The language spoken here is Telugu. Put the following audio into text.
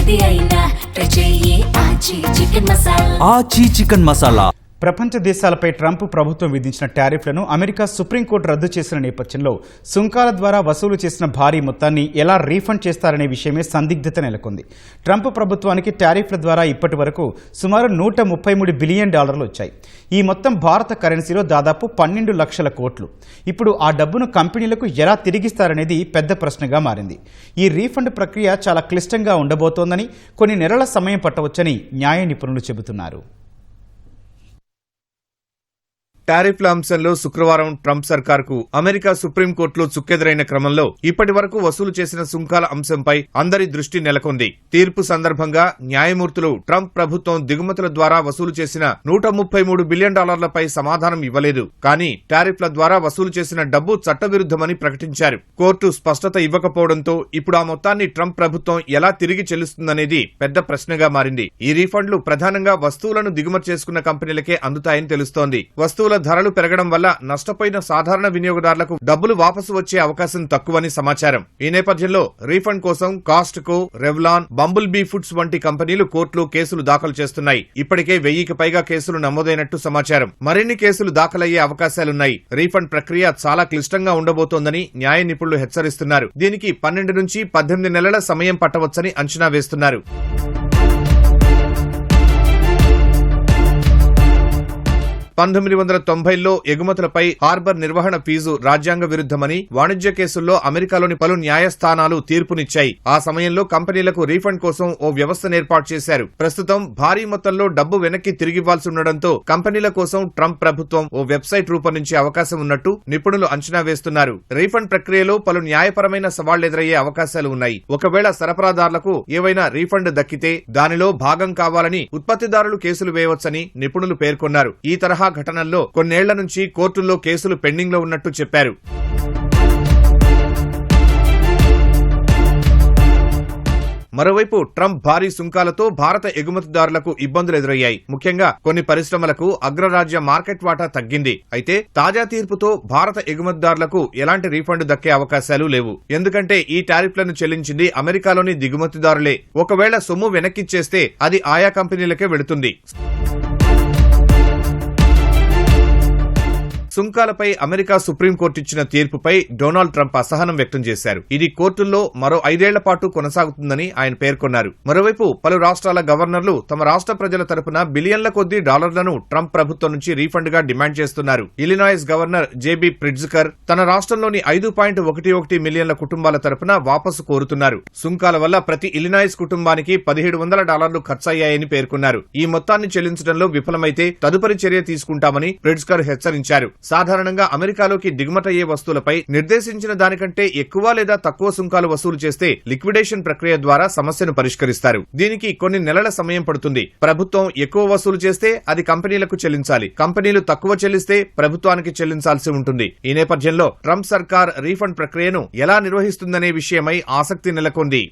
ఏది అయినా ట్రై చెయ్యి ఆచి చికెన్ మసాలా. ఆచి చికెన్ మసాలా. ప్రపంచ దేశాలపై ట్రంప్ ప్రభుత్వం విధించిన టారిఫ్లను అమెరికా సుప్రీంకోర్టు రద్దు చేసిన నేపథ్యంలో సుంకాల ద్వారా వసూలు చేసిన భారీ మొత్తాన్ని ఎలా రీఫండ్ చేస్తారనే విషయమే సందిగ్ధత నెలకొంది. ట్రంప్ ప్రభుత్వానికి టారిఫ్ల ద్వారా ఇప్పటి వరకు సుమారు నూట ముప్పై మూడు బిలియన్ డాలర్లు వచ్చాయి. ఈ మొత్తం భారత కరెన్సీలో దాదాపు పన్నెండు లక్షల కోట్లు. ఇప్పుడు ఆ డబ్బును కంపెనీలకు ఎలా తిరిగిస్తారనేది పెద్ద ప్రశ్నగా మారింది. ఈ రీఫండ్ ప్రక్రియ చాలా క్లిష్టంగా ఉండబోతోందని కొన్ని నెలల సమయం పట్టవచ్చని న్యాయ నిపుణులు చెబుతున్నారు. టారిఫ్ల అంశంలో శుక్రవారం ట్రంప్ సర్కార్కు అమెరికా సుప్రీంకోర్టులో చుక్కెదురైన క్రమంలో ఇప్పటి వరకు వసూలు చేసిన సుంకాల అంశంపై అందరి దృష్టి నెలకొంది. తీర్పు సందర్భంగా న్యాయమూర్తులు ట్రంప్ ప్రభుత్వం దిగుమతుల ద్వారా వసూలు చేసిన నూట ముప్పై మూడు బిలియన్ డాలర్లపై సమాధానం ఇవ్వలేదు. కానీ టారిఫ్ల ద్వారా వసూలు చేసిన డబ్బు చట్టవిరుద్ధమని ప్రకటించారు. కోర్టు స్పష్టత ఇవ్వకపోవడంతో ఇప్పుడు ఆ మొత్తాన్ని ట్రంప్ ప్రభుత్వం ఎలా తిరిగి చెల్లిస్తుందనేది పెద్ద ప్రశ్నగా మారింది. ఈ రీఫండ్లు ప్రధానంగా వస్తువులను దిగుమతి చేసుకున్న కంపెనీలకే అందుతాయని తెలుస్తోంది. వస్తువుల ధరలు పెరగడం వల్ల నష్టపోయిన సాధారణ వినియోగదారులకు డబ్బులు వాపసు వచ్చే అవకాశం తక్కువని సమాచారం. ఈ నేపథ్యంలో రీఫండ్ కోసం Costco Revlon Bumble Bee Foods వంటి కంపెనీలు కోర్టులో కేసులు దాఖలు చేస్తున్నాయి. ఇప్పటికే వెయ్యికి పైగా కేసులు నమోదైనట్టు సమాచారం. మరిన్ని కేసులు దాఖలయ్యే అవకాశాలున్నాయి. రీఫండ్ ప్రక్రియ చాలా క్లిష్టంగా ఉండబోతోందని న్యాయ నిపుణులు హెచ్చరిస్తున్నారు. దీనికి పన్నెండు నుంచి పద్దెనిమిది నెలల సమయం పట్టవచ్చని అంచనా వేస్తున్నారు. పంతొమ్మిది వందల తొంభైలో ఎగుమతులపై హార్బర్ నిర్వహణ ఫీజు రాజ్యాంగ విరుద్ధమని వాణిజ్య కేసుల్లో అమెరికాలోని పలు న్యాయస్థానాలు తీర్పునిచ్చాయి. ఆ సమయంలో కంపెనీలకు రీఫండ్ కోసం ఓ వ్యవస్థను ఏర్పాటు చేశారు. ప్రస్తుతం భారీ మొత్తంలో డబ్బు వెనక్కి తిరిగివ్వాల్సి ఉండడంతో కంపెనీల కోసం ట్రంప్ ప్రభుత్వం ఓ వెబ్సైట్ రూపొందించే అవకాశం ఉన్నట్టు నిపుణులు అంచనా వేస్తున్నారు. రీఫండ్ ప్రక్రియలో పలు న్యాయపరమైన సవాళ్ళు ఎదురయ్యే అవకాశాలు ఉన్నాయి. ఒకవేళ సరఫరాదారులకు ఏవైనా రీఫండ్ దక్కితే దానిలో భాగం కావాలని ఉత్పత్తిదారులు కేసులు వేయవచ్చని నిపుణులు పేర్కొన్నారు. ఈ తరహా ఘటనల్లో కొన్నేళ్ళ నుంచి కోర్టుల్లో కేసులు పెండింగ్లో ఉన్నట్టు చెప్పారు. మరోవైపు ట్రంప్ భారీ సుంకాలతో భారత ఎగుమతిదారులకు ఇబ్బందులు ఎదురయ్యాయి. ముఖ్యంగా కొన్ని పరిశ్రమలకు అగ్రరాజ్య మార్కెట్ వాటా తగ్గింది. అయితే తాజా తీర్పుతో భారత ఎగుమతిదారులకు ఎలాంటి రీఫండ్ దక్కే అవకాశాలు లేవు. ఎందుకంటే ఈ టారిఫ్లను చెల్లించింది అమెరికాలోని దిగుమతిదారులే. ఒకవేళ సొమ్ము వెనక్కిచ్చేస్తే అది ఆయా కంపెనీలకే వెళుతుంది. సుంకాలపై అమెరికా సుప్రీంకోర్టు ఇచ్చిన తీర్పుపై డొనాల్డ్ ట్రంప్ అసహనం వ్యక్తం చేశారు. ఇది కోర్టుల్లో మరో ఐదేళ్ళ పాటు కొనసాగుతుందని ఆయన పేర్కొన్నారు. మరోవైపు పలు రాష్ట్రాల గవర్నర్లు తమ రాష్ట్ర ప్రజల తరపున బిలియన్ల కొద్దీ డాలర్లను ట్రంప్ ప్రభుత్వం నుంచి రీఫండ్గా డిమాండ్ చేస్తున్నారు. ఇలినాయిస్ గవర్నర్ జేబీ ప్రిడ్జ్కర్ తన రాష్ట్రంలోని ఐదు పాయింట్ ఒకటి ఒకటి మిలియన్ల కుటుంబాల తరపున వాపసు కోరుతున్నారు. సుంకాల వల్ల ప్రతి ఇలినాయిస్ కుటుంబానికి పదిహేడు వందల డాలర్లు ఖర్చయ్యాయని పేర్కొన్నారు. ఈ మొత్తాన్ని చెల్లించడంలో విఫలమైతే తదుపరి చర్య తీసుకుంటామని ప్రిడ్జ్కర్ హెచ్చరించారు. సాధారణంగా అమెరికాలోకి దిగుమతయ్యే వస్తువులపై నిర్దేశించిన దానికంటే ఎక్కువ లేదా తక్కువ సుంకాలు వసూలు చేస్తే లిక్విడేషన్ ప్రక్రియ ద్వారా సమస్యను పరిష్కరిస్తారు. దీనికి కొన్ని నెలల సమయం పడుతుంది. ప్రభుత్వం ఎక్కువ వసూలు చేస్తే అది కంపెనీలకు చెల్లించాలి. కంపెనీలు తక్కువ చెల్లిస్తే ప్రభుత్వానికి చెల్లించాల్సి ఉంటుంది. ఈ నేపథ్యంలో ట్రంప్ సర్కార్ రీఫండ్ ప్రక్రియను ఎలా నిర్వహిస్తుందనే విషయమై ఆసక్తి నెలకొంది.